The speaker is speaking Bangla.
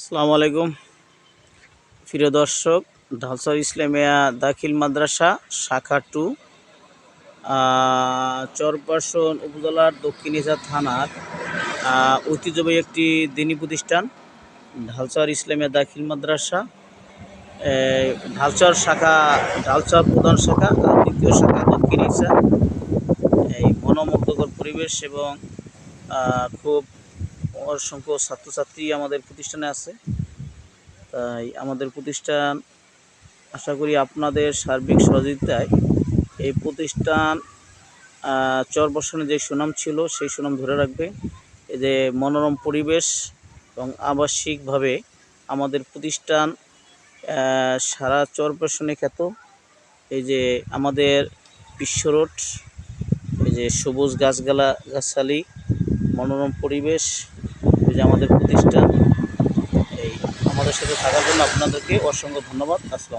আসসালামু আলাইকুম। প্রিয় দর্শক ঢালসর ইসলামিয়া দাখিল মাদ্রাসা, শাখা টু চরপাশন উপজেলার দক্ষিণ ইসা থানার ঐতিহ্যবাহী একটি দিনী প্রতিষ্ঠান ঢালচর ইসলামিয়া দাখিল মাদ্রাসা। ঢালচর শাখা ঢালচর প্রধান শাখা আর দ্বিতীয় শাখা দক্ষিণ ইসা এই মনোমুগ্ধকর পরিবেশ এবং খুব অসংখ্য ছাত্রছাত্রী আমাদের প্রতিষ্ঠানে আছে। তাই আমাদের প্রতিষ্ঠান, আশা করি আপনাদের সার্বিক সহযোগিতায় এই প্রতিষ্ঠান চরবর্ষণে যে সুনাম ছিল সেই সুনাম ধরে রাখবে। এই যে মনোরম পরিবেশ এবং আবাসিকভাবে আমাদের প্রতিষ্ঠান সারা চরবর্ষণে খ্যাত। এই যে আমাদের বিশ্ব রোড, এই যে সবুজ গাছগালা, গাছালি, মনোরম পরিবেশ যে আমাদের প্রতিষ্ঠান এই আমাদের সাথে থাকার জন্য আপনাদেরকে অসংখ্য ধন্যবাদ। আসসালাম